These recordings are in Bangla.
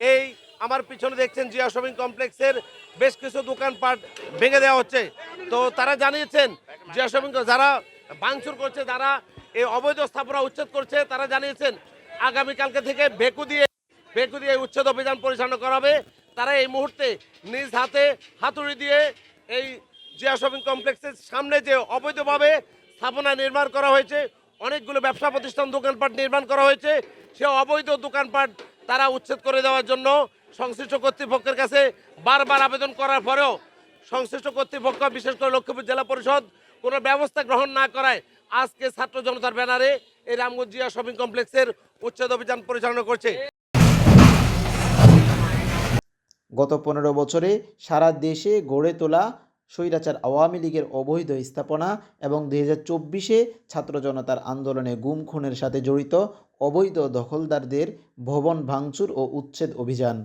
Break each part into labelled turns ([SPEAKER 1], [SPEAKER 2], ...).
[SPEAKER 1] এই আমার পিছনে দেখছেন জিয়া শপিং কমপ্লেক্সের বেশ কিছু দোকানপাট ভেঙে দেওয়া হচ্ছে। তো তারা জানিয়েছেন, জিয়া শপিং যারা ভাঙচুর করছে, যারা এই অবৈধ স্থাপনা উচ্ছেদ করছে, তারা জানিয়েছেন, আগামীকালকে থেকে বেকু দিয়ে বেকু দিয়ে উচ্ছেদ অভিযান পরিচালনা করা হবে। তারা এই মুহূর্তে নিজ হাতে হাতুড়ি দিয়ে এই জিয়া শপিং কমপ্লেক্সের সামনে যে অবৈধভাবে স্থাপনা নির্মাণ করা হয়েছে, অনেকগুলো ব্যবসা প্রতিষ্ঠান দোকানপাট নির্মাণ করা হয়েছে, সে অবৈধ দোকানপাট তারা উচ্ছেদ করে দেওয়ার জন্য সংশ্লিষ্ট কর্তৃপক্ষের কাছে বারবার আবেদন করার পরেও সংশ্লিষ্ট কর্তৃপক্ষ, বিশেষ করে লক্ষ্মীপুর জেলা পরিষদ, কোনো ব্যবস্থা গ্রহণ না করায় আজকে ছাত্র জনতার ব্যানারে এই রামগঞ্জ জিয়া শপিং কমপ্লেক্সের উচ্ছেদ অভিযান পরিচালনা করছে।
[SPEAKER 2] গত পনেরো বছরে সারা দেশে গড়ে তোলা স্বৈরাচার আওয়ামী লীগের অবৈধ স্থাপনা এবং দুই হাজার চব্বিশে ছাত্র জনতার আন্দোলনে গুম খুনের সাথে জড়িত অবৈধ দখলদারদের ভবন ভাঙচুর ও উচ্ছেদ অভিযান।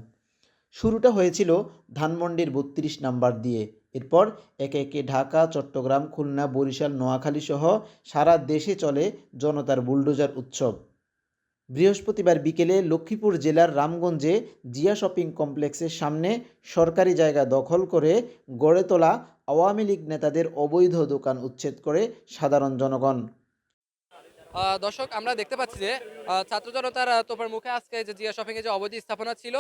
[SPEAKER 2] শুরুটা হয়েছিল ধানমন্ডির বত্রিশ নাম্বার দিয়ে। এরপর একে একে ঢাকা, চট্টগ্রাম, খুলনা, বরিশাল নোয়াখালী সহ সারা দেশে চলে জনতার বুলডোজার উৎসব। বৃহস্পতিবার বিকেলে লক্ষ্মীপুর জেলার রামগঞ্জে জিয়া শপিং কমপ্লেক্সের সামনে সরকারি জায়গা দখল করে গড়ে তোলা আওয়ামী লীগ নেতাদের অবৈধ দোকান উচ্ছেদ করে সাধারণ জনগণ।
[SPEAKER 3] দর্শক আমরা দেখতে পাচ্ছি যে ছাত্র জনতার তোপার মুখে আজকে যে জিয়া শপিং এ যে অবৈধ স্থাপনা ছিল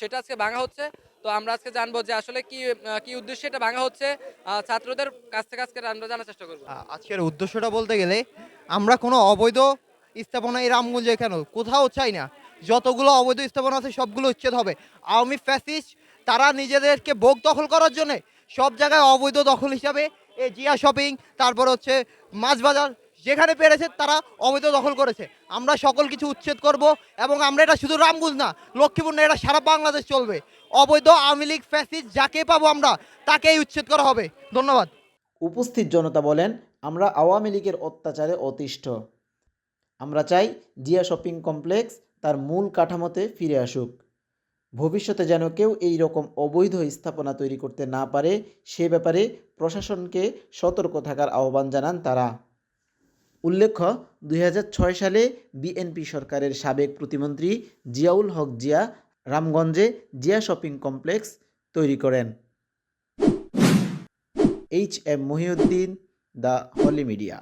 [SPEAKER 3] সেটা আজকে ভাঙা হচ্ছে। তো আমরা আজকে জানব যে আসলে কি কি উদ্দেশ্যে এটা ভাঙা হচ্ছে। ছাত্রদের কাছ থেকে আজকে আমরা জানার চেষ্টা করব।
[SPEAKER 4] আজকের উদ্দেশ্যটা বলতে গেলে আমরা কোনো অবৈধ স্থাপনা এই রামগঞ্জে কেন? কোথাও চাই না। যতগুলো অবৈধ স্থাপনা আছে, সবগুলো উচ্ছেদ হবে। আওয়ামী ফ্যাসিস্ট, তারা নিজেদেরকে বোক দখল করার জন্য সব জায়গায় অবৈধ দখল হিসাবে এই জিয়া শপিং, তারপর হচ্ছে মাছ বাজার যেখানে পেরেছে তারা অবৈধ দখল করেছে। আমরা সকল কিছু উচ্ছেদ করব এবং আমরা এটা শুধু রামগঞ্জ না, লক্ষ্মীপুর না, এটা সারা বাংলাদেশ চলবে। অবৈধ আওয়ামী লীগ, ফ্যাসিস্ট, যাকে পাবো আমরা, তাকেই উচ্ছেদ করা হবে। ধন্যবাদ।
[SPEAKER 2] উপস্থিত জনতা বলেন, আমরা আওয়ামী লীগের অত্যাচারে অতিষ্ঠ। আমরা চাই জিয়া শপিং কমপ্লেক্স তার মূল কাঠামোতে ফিরে আসুক। ভবিষ্যতে যেন কেউ এই রকম অবৈধ স্থাপনা তৈরি করতে না পারে, সে ব্যাপারে প্রশাসনকে সতর্ক থাকার আহ্বান জানান তারা। উল্লেখ্য দু হাজার ছয় সালে বিএনপি সরকারের সাবেক প্রতিমন্ত্রী জিয়াউল হক জিয়া রামগঞ্জে জিয়া শপিং কমপ্লেক্স তৈরি করেন। H M Mohiuddin the Holy Media